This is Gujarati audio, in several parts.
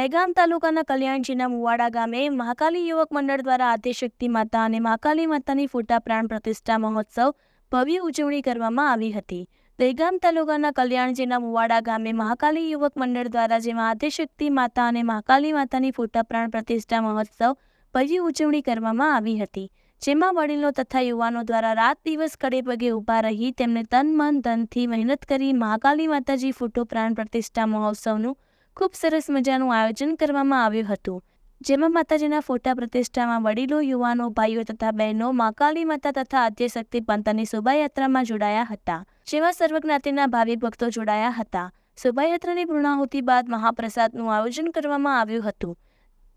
દહેગામ તાલુકાના કલ્યાણજીના મુવાડા ગામે મહાકાલી યુવક મંડળ દ્વારા આદ્યશક્તિ માતા અને મહાકાલી માતાની ફોટા પ્રાણ પ્રતિષ્ઠા મહોત્સવ ભવ્ય ઉજવણી કરવામાં આવી હતી. દહેગામ તાલુકાના કલ્યાણજીના મુવાડા ગામે મહાકાલી યુવક મંડળ દ્વારા જેમાં આદ્યશક્તિ માતા અને મહાકાલી માતાની ફોટા પ્રાણ પ્રતિષ્ઠા મહોત્સવ ભવ્ય ઉજવણી કરવામાં આવી હતી. જેમાં વડીલો તથા યુવાનો દ્વારા રાત દિવસ કડે પગે ઊભા રહી તેમને તન મન ધનથી મહેનત કરી મહાકાલી માતાજી ફોટો પ્રાણ પ્રતિષ્ઠા મહોત્સવનું ખૂબ સરસ મજાનું આયોજન કરવામાં આવ્યું હતું, જેમાં માતાજીના ફોટા પ્રતિષ્ઠામાં વડીલો, યુવાનો, ભાઈઓ તથા બહેનો મહાકાલી માતા તથા આદ્યશક્તિ પંથની શોભાયાત્રામાં જોડાયા હતા, જેમાં સર્વજ્ઞાતિના ભાવિક ભક્તો જોડાયા હતા. શોભાયાત્રાની પૂર્ણાહુતિ બાદ મહાપ્રસાદનું આયોજન કરવામાં આવ્યું હતું,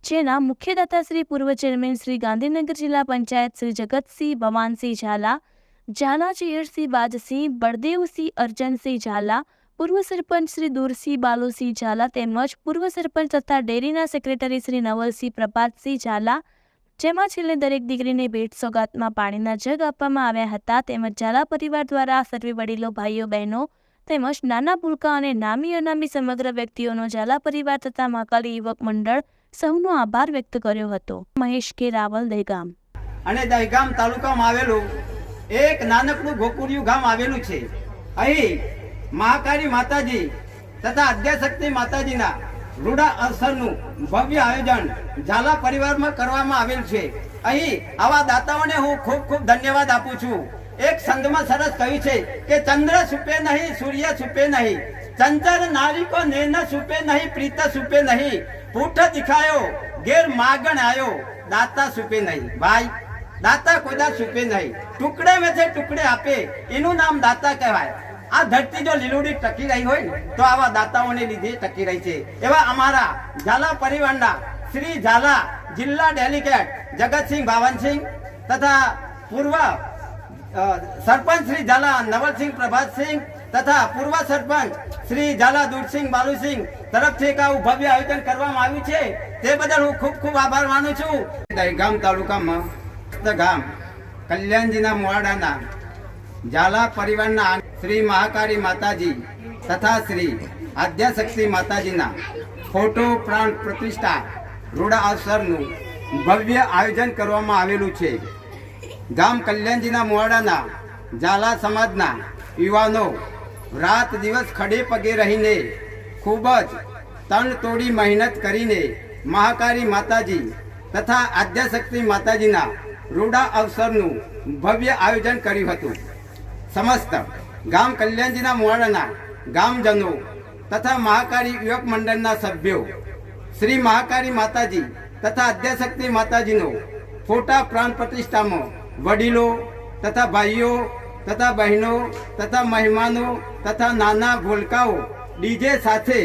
જેના મુખ્ય દાતા શ્રી પૂર્વ ચેરમેન શ્રી ગાંધીનગર જિલ્લા પંચાયત શ્રી જગતસિંહ ભવાનસિંહ ઝાલા ઝાલા ચેયરસિંહ બાજસિંહ, બળદેવસિંહ અર્જનસિંહ ઝાલા પૂર્વ સરપંચ શ્રી દુરસિંહ બાલુસિંહ ઝાલા તેમજ પૂર્વ સરપંચ તથા ડેરીના સેક્રેટરી શ્રી નવલસિંહ પ્રભાતસિંહ ઝાલા, જેમાં છેલ્લે દરેક દીકરીને ભેટ સોગાતમાં પાણીના જગ આપવામાં આવ્યા હતા, તેમજ ઝાલા પરિવાર દ્વારા સર્વે વડીલો, ભાઈઓ, બહેનો તેમજ નાના પુલકા અને નામી અનામી સમગ્ર વ્યક્તિઓનો ઝાલા પરિવાર તથા મહાકાલી યુવક મંડળ સૌનો આભાર વ્યક્ત કર્યો હતો. મહેશ કે રાવલ, દહેગામ. અને દહેગામ તાલુકામાં આવેલું એક નાનકડું ગોકુળિયું ગામ આવેલું છે. અહીં મહાકાળી માતાજી તથા અધ્યાશક્તિ માતાજીના રૂડા અસરનું ભવ્ય આયોજન ઝાલા પરિવારમાં કરવામાં આવેલ છે. અહીં આવા દાતાઓને હું ખૂબ ખૂબ ધન્યવાદ આપું છું. એક સંતમાં સરસ કહ્યું છે કે ચંદ્ર સુપે નહીં, સૂર્ય સુપે નહીં ચંચર નારી કો નેન સુપે નહીં, પ્રીત સુપે નહીં, પૂઠ દિખાયો ગેર માગણ આયો, દાતા સુપે નહીં. ભાઈ, દાતા કોઈદા સુપે નહીં. ટુકડે મેં જે ટુકડે આપે, એનું નામ દાતા કહેવાય. આ ધરતી જો લીલુડી ટકી રહી હોય, તો આવા દાતાઓને લીધે ટકી રહી છે. એવા અમારા ઝાલા પરિવારના શ્રી ઝાલા જિલ્લા ડેલિગેટ જગતસિંહ ભાવનસિંહ તથા પૂર્વ સરપંચ શ્રી ઝાલા નવલસિંહ પ્રભાતસિંહ તથા પૂર્વ સરપંચ શ્રી ઝાલા દૂરસિંહ બાલુસિંહ તરફથી એક આવું ભવ્ય આયોજન કરવામાં આવ્યું છે. તે બદલ હું ખૂબ ખૂબ આભાર માનું છું. દહેગામ તાલુકામાં ગામ કલ્યાણજીના મોડાના ઝાલા પરિવારના શ્રી મહાકાળી માતાજી તથા શ્રી આદ્યાશક્તિ માતાજીના ફોટો પ્રાણ પ્રતિષ્ઠા રૂડા અવસરનું ભવ્ય આયોજન કરવામાં આવેલું છે. ગામ કલ્યાણજીના મોવાડાના ઝાલા સમાજના યુવાનો રાત દિવસ ખડે પગે રહીને ખૂબ જ તન તોડી મહેનત કરીને મહાકાળી માતાજી તથા આદ્યાશક્તિ માતાજીના રૂડા અવસરનું ભવ્ય આયોજન કર્યું હતું. સમસ્ત ગામ કલ્યાણજીના મોવાડાના ગામજનો તથા મહાકાળી યુવક મંડળના સભ્યો, શ્રી મહાકાળી માતાજી તથા અધ્યાશક્તિ માતાજીનો ફોટા પ્રાણ પ્રતિષ્ઠામાં વડીલો તથા ભાઈઓ તથા બહેનો તથા મહેમાનો તથા નાના ભોલકાઓ ડીજે સાથે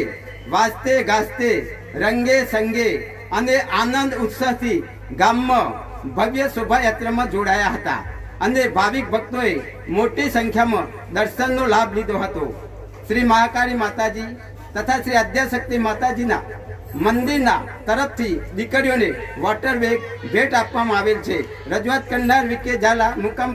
વાજતે ગાજતે, રંગે સંગે અને આનંદ ઉત્સાહથી ગામમાં ભવ્ય શોભાયાત્રામાં જોડાયા હતા. અને ભાવિક ભક્તોએ મોટી સંખ્યામાં દર્શનનો લાભ લીધો હતો. શ્રી મહાકાળી માતાજી તથા શ્રી આદ્યાશક્તિ માતાજીના મંદિરના તરફથી દીકરીઓને વોટર બેગ ભેટ આપવામાં આવેલ છે. રજૂઆત કરનાર વિકે ઝાલા, મુકામ